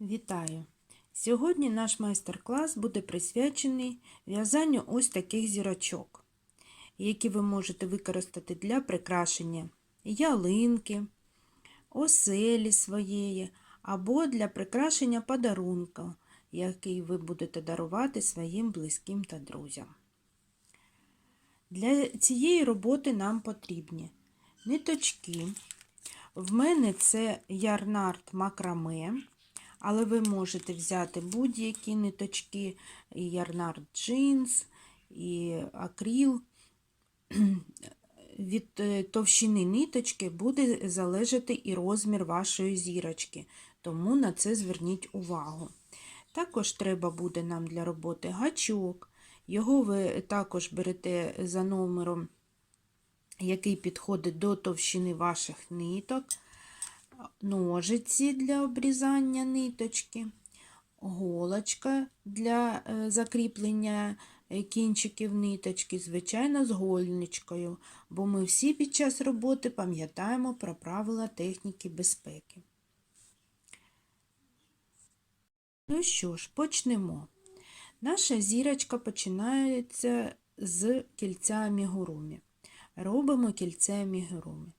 Вітаю! Сьогодні наш майстер-клас буде присвячений в'язанню ось таких зірочок, які ви можете використати для прикрашення ялинки, оселі своєї або для прикрашення подарунка, який ви будете дарувати своїм близьким та друзям. Для цієї роботи нам потрібні ниточки. В мене це ярнард макраме. Але ви можете взяти будь-які ниточки, і ярнард джинс, і акріл. Від е, товщини ниточки буде залежати і розмір вашої зірочки, тому на це зверніть увагу. Також треба буде нам для роботи гачок. Його ви також берете за номером, який підходить до товщини ваших ниток ножиці для обрізання ниточки, голочка для е, закріплення е, кінчиків ниточки, звичайно, з гольничкою, бо ми всі під час роботи пам'ятаємо про правила техніки безпеки. Ну що ж, почнемо. Наша зірочка починається з кільця амігурумі. Робимо кільце амігурумі.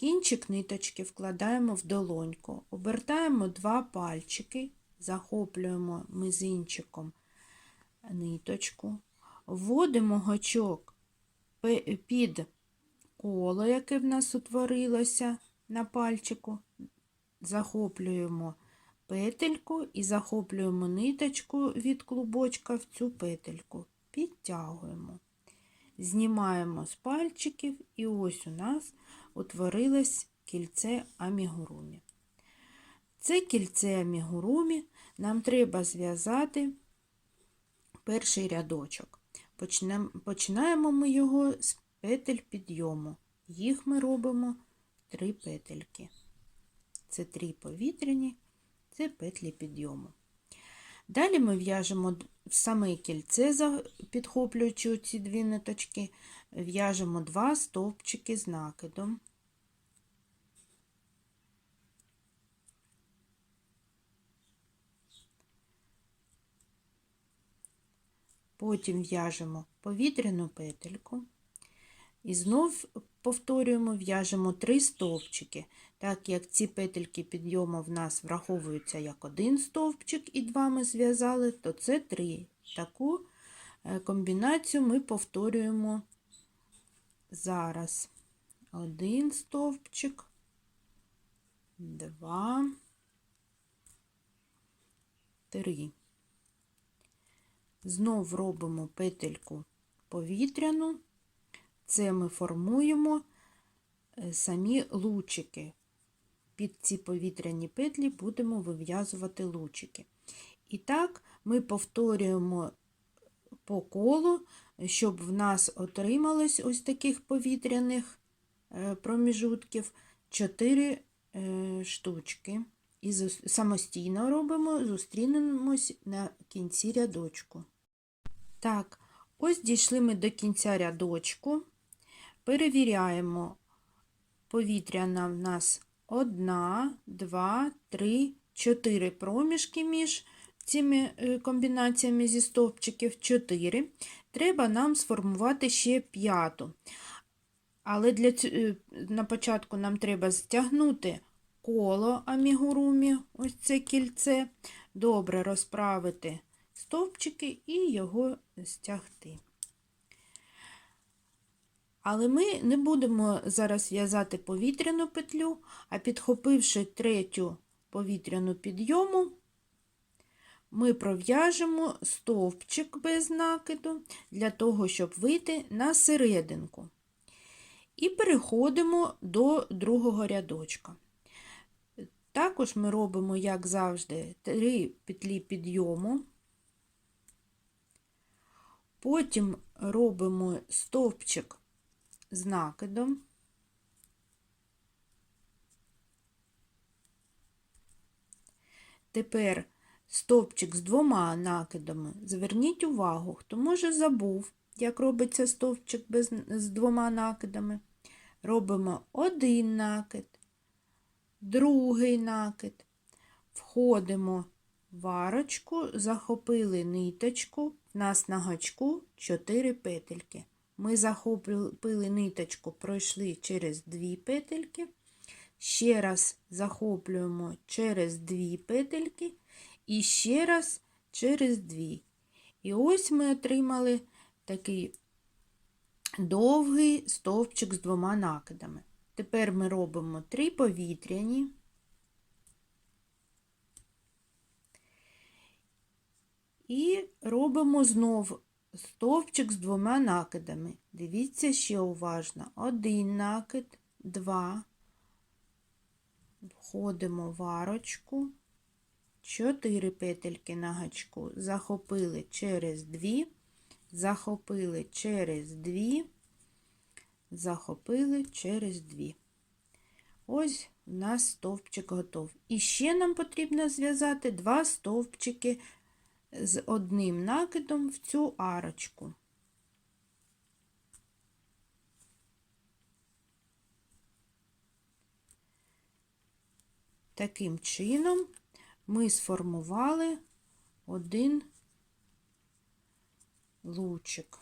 Кінчик ниточки вкладаємо в долоньку, обертаємо два пальчики, захоплюємо мизинчиком ниточку, вводимо гачок під коло, яке в нас утворилося на пальчику, захоплюємо петельку і захоплюємо ниточку від клубочка в цю петельку, підтягуємо. Знімаємо з пальчиків, і ось у нас утворилось кільце амігурумі. Це кільце амігурумі нам треба зв'язати перший рядочок. Починаємо ми його з петель підйому. Їх ми робимо три петельки. Це три повітряні, це петлі підйому. Далі ми в'яжемо саме кільце, підхоплюючи ці дві ниточки, в'яжемо два стовпчики з накидом. Потім в'яжемо повітряну петельку. І знов повторюємо, в'яжемо три стовпчики. Так як ці петельки підйому в нас враховуються як один стовпчик і два ми зв'язали, то це три. Таку е, комбінацію ми повторюємо зараз. Один стовпчик, два, три. Знов робимо петельку повітряну. Це ми формуємо е, самі лучики. Під ці повітряні петлі будемо вив'язувати лучики. І так ми повторюємо по колу, щоб в нас отрималось ось таких повітряних е, проміжутків 4 е, штучки. І самостійно робимо, зустрінемось на кінці рядочку. Так, ось дійшли ми до кінця рядочку. Перевіряємо, повітряна в нас одна, два, три, чотири проміжки між цими е, комбінаціями зі стовпчиків 4. Треба нам сформувати ще п'яту. Але для е, на початку нам треба стягнути коло амігурумі, ось це кільце, добре розправити стовпчики і його стягти. Але ми не будемо зараз в'язати повітряну петлю, а підхопивши третю повітряну підйому, ми пров'яжемо стовпчик без накиду для того, щоб вийти на серединку. І переходимо до другого рядочка. Також ми робимо, як завжди, три петлі підйому, потім робимо стовпчик з накидом. Тепер стовпчик з двома накидами. Зверніть увагу, хто може забув, як робиться стовпчик без, з двома накидами. Робимо один накид, другий накид. входимо в арочку, захопили ниточку, в нас на гачку 4 петельки. Ми захопили ниточку, пройшли через 2 петельки, ще раз захоплюємо через 2 петельки і ще раз через 2. І ось ми отримали такий довгий стовпчик з двома накидами. Тепер ми робимо 3 повітряні. І робимо знов стовпчик з двома накидами. Дивіться ще уважно. Один накид, два. Входимо в арочку. Чотири петельки на гачку. Захопили через дві, захопили через дві, захопили через дві. Ось у нас стовпчик готов. І ще нам потрібно зв'язати два стовпчики з одним накидом в цю арочку. Таким чином ми сформували один лучик.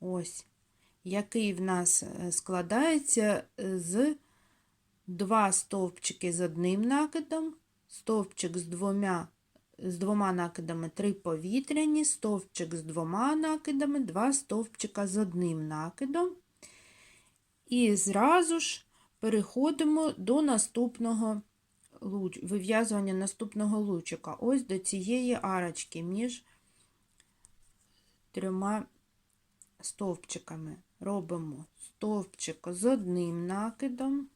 Ось, який в нас е, складається е, з два стовпчики з одним накидом, стовпчик з двома з двома накидами три повітряні, стовпчик з двома накидами, два стовпчика з одним накидом. І зразу ж переходимо до наступного вив'язування наступного лучика. Ось до цієї арочки між трьома стовпчиками. Робимо стовпчик з одним накидом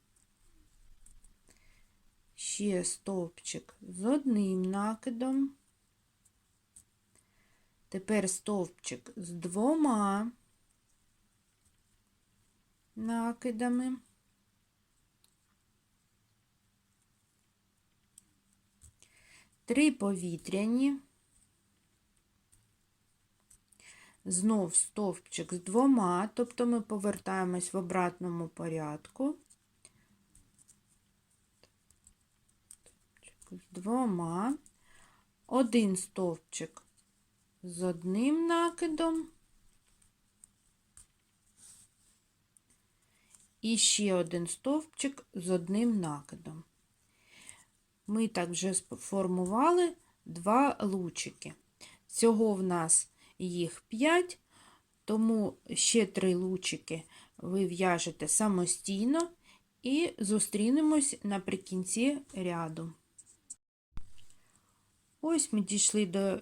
ще стовпчик з одним накидом. Тепер стовпчик з двома накидами. Три повітряні, знов стовпчик з двома, тобто ми повертаємось в обратному порядку. з двома, один стовпчик з одним накидом і ще один стовпчик з одним накидом. Ми так вже сформували два лучики. Всього в нас їх 5, тому ще три лучики ви в'яжете самостійно і зустрінемось наприкінці ряду. Ось ми дійшли до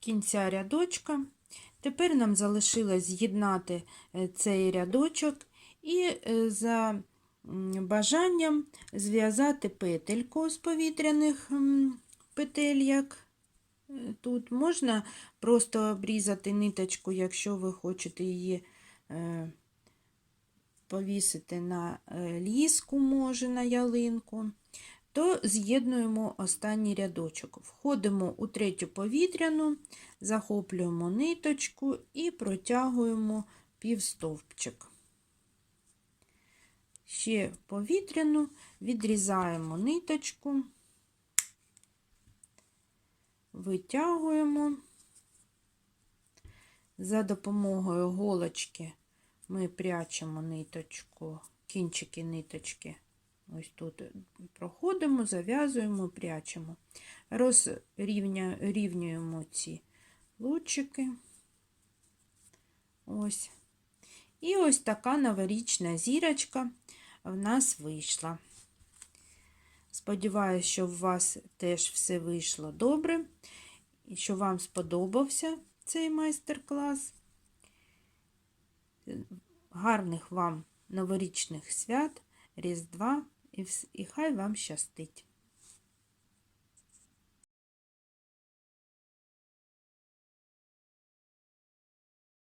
кінця рядочка. Тепер нам залишилось з'єднати е, цей рядочок і е, за бажанням зв'язати петельку з повітряних петель, як е, тут. Можна просто обрізати ниточку, якщо ви хочете її повісити на ліску, може, на ялинку то з'єднуємо останній рядочок. Входимо у третю повітряну, захоплюємо ниточку і протягуємо півстовпчик. Ще повітряну, відрізаємо ниточку, витягуємо. За допомогою голочки ми прячемо ниточку, кінчики ниточки Ось тут проходимо, зав'язуємо, прячемо, розрівнюємо ці лучики. Ось. І ось така новорічна зірочка в нас вийшла. Сподіваюся, що у вас теж все вийшло добре, і що вам сподобався цей майстер-клас. Гарних вам новорічних свят, Різдва! і хай вам щастить.